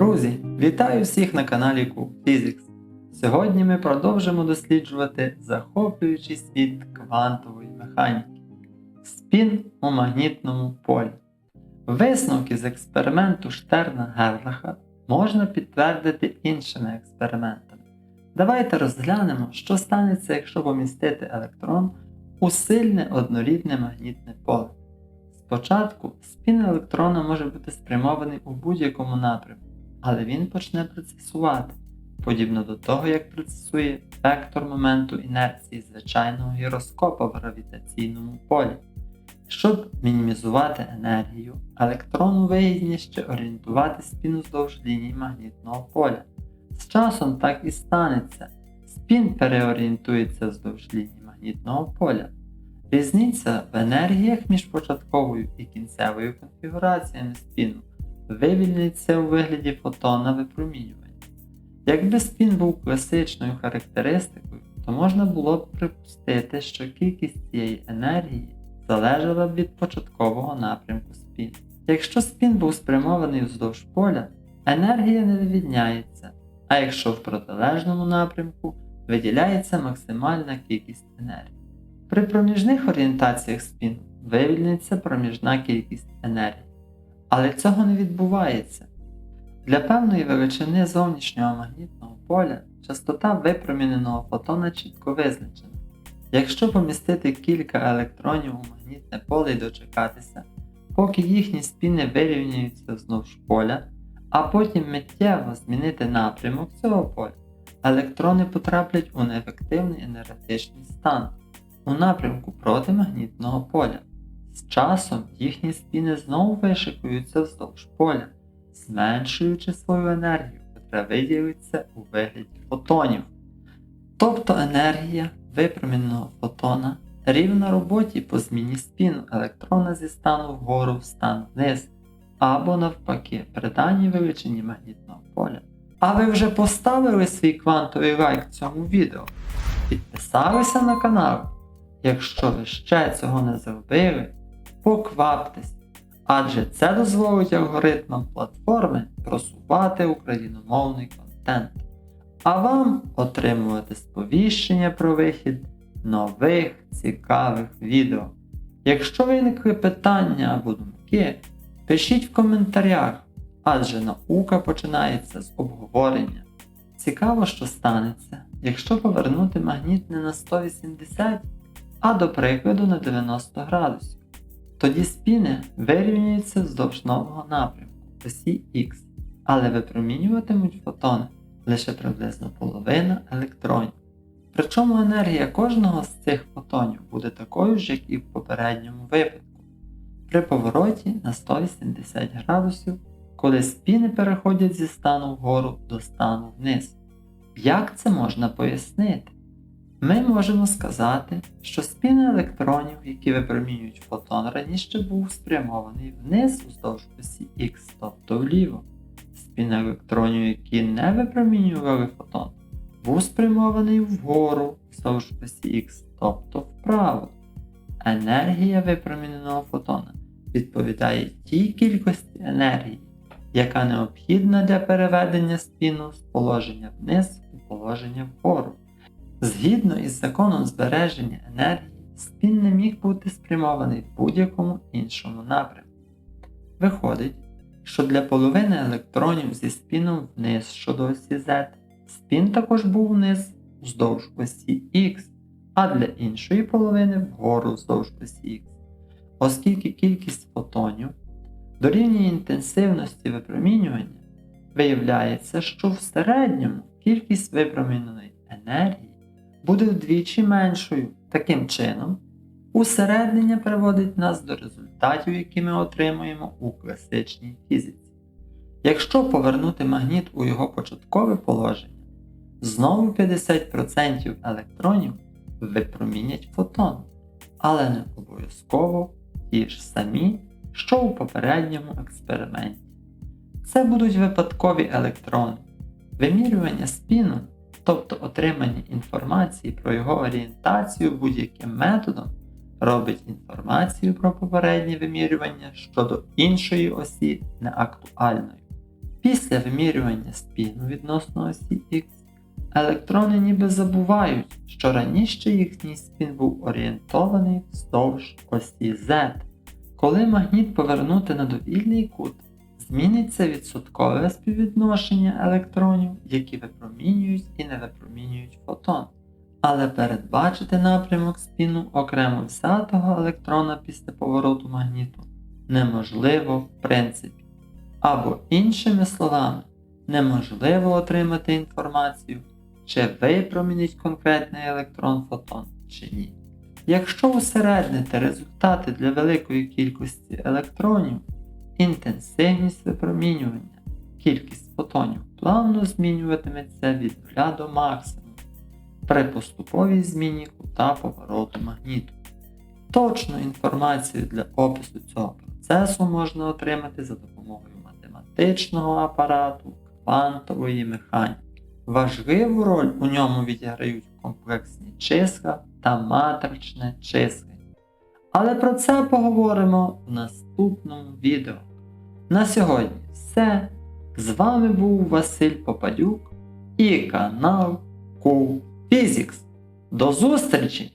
Друзі, вітаю всіх на каналі Cool Physics. Сьогодні ми продовжимо досліджувати захоплюючий світ квантової механіки. Спін у магнітному полі. Висновки з експерименту Штерна Герлаха можна підтвердити іншими експериментами. Давайте розглянемо, що станеться, якщо помістити електрон у сильне однорідне магнітне поле. Спочатку спін електрона може бути спрямований у будь-якому напрямку, але він почне процесувати, подібно до того, як процесує вектор моменту інерції звичайного гіроскопа в гравітаційному полі. Щоб мінімізувати енергію, електрону вигідніше орієнтувати спін уздовж лінії магнітного поля. З часом так і станеться. Спін переорієнтується вздовж лінії магнітного поля. Різниця в енергіях між початковою і кінцевою конфігураціями спіну вивільниться у вигляді фотона випромінювання. Якби спін був класичною характеристикою, то можна було б припустити, що кількість цієї енергії залежала б від початкового напрямку спіну. Якщо спін був спрямований вздовж поля, енергія не вивільняється, а якщо в протилежному напрямку виділяється максимальна кількість енергії. При проміжних орієнтаціях спіну вивільниться проміжна кількість енергії. Але цього не відбувається. Для певної величини зовнішнього магнітного поля частота випроміненого фотона чітко визначена. Якщо помістити кілька електронів у магнітне поле і дочекатися, поки їхні спіни вирівняються вздовж поля, а потім миттєво змінити напрямок цього поля, електрони потраплять у неефективний енергетичний стан у напрямку проти магнітного поля. З часом їхні спіни знову вишикуються вздовж поля, зменшуючи свою енергію, яка виділиться у вигляді фотонів. Тобто енергія випроміненого фотона рівна роботі по зміні спіну електрона зі стану вгору в стан вниз, або навпаки, при даній величині магнітного поля. А ви вже поставили свій квантовий лайк цьому відео? Підписалися на канал? Якщо ви ще цього не зробили, покваптесь, адже це дозволить алгоритмам платформи просувати україномовний контент, а вам отримувати сповіщення про вихід нових цікавих відео. Якщо виникли питання або думки, пишіть в коментарях, адже наука починається з обговорення. Цікаво, що станеться, якщо повернути магніт не на 180 а до прикладу на 90 градусів. Тоді спіни вирівнюються вздовж нового напрямку осі Х, але випромінюватимуть фотони лише приблизно половина електронів. Причому енергія кожного з цих фотонів буде такою ж, як і в попередньому випадку. При повороті на 180 градусів, коли спіни переходять зі стану вгору до стану вниз. Як це можна пояснити? Ми можемо сказати, що спін електронів, які випромінюють фотон, раніше був спрямований вниз уздовж осі Х, тобто вліво. Спін електронів, які не випромінювали фотон, був спрямований вгору вздовж осі Х, тобто вправо. Енергія випроміненого фотона відповідає тій кількості енергії, яка необхідна для переведення спіну з положення вниз у положення вгору. Згідно із законом збереження енергії, спін не міг бути спрямований в будь-якому іншому напрямку. Виходить, що для половини електронів зі спіном вниз щодо осі Z, спін також був вниз вздовж осі X, а для іншої половини вгору вздовж осі X. Оскільки кількість фотонів дорівнює інтенсивності випромінювання, виявляється, що в середньому кількість випроміненої енергії буде вдвічі меншою. Таким чином, усереднення приводить нас до результатів, які ми отримуємо у класичній фізиці. Якщо повернути магніт у його початкове положення, знову 50% електронів випромінять фотон, але не обов'язково ті ж самі, що у попередньому експерименті. Це будуть випадкові електрони. Вимірювання спіну тобто отримання інформації про його орієнтацію будь-яким методом, робить інформацію про попереднє вимірювання щодо іншої осі неактуальною. Після вимірювання спіну відносно осі X, електрони ніби забувають, що раніше їхній спін був орієнтований вздовж осі Z. Коли магніт повернути на довільний кут, зміниться відсоткове співвідношення електронів, які випромінюють і не випромінюють фотон. Але передбачити напрямок спіну окремо взятого електрона після повороту магніту неможливо в принципі. Або іншими словами, неможливо отримати інформацію, чи випромінить конкретний електрон фотон чи ні. Якщо усереднити результати для великої кількості електронів, інтенсивність випромінювання, кількість фотонів плавно змінюватиметься від 0 до максимуму при поступовій зміні кута повороту магніту. Точну інформацію для опису цього процесу можна отримати за допомогою математичного апарату квантової механіки. Важливу роль у ньому відіграють комплексні числа та матричне числення. Але про це поговоримо в наступному відео. На сьогодні все. З вами був Василь Попадюк і канал Cool Physics. До зустрічі!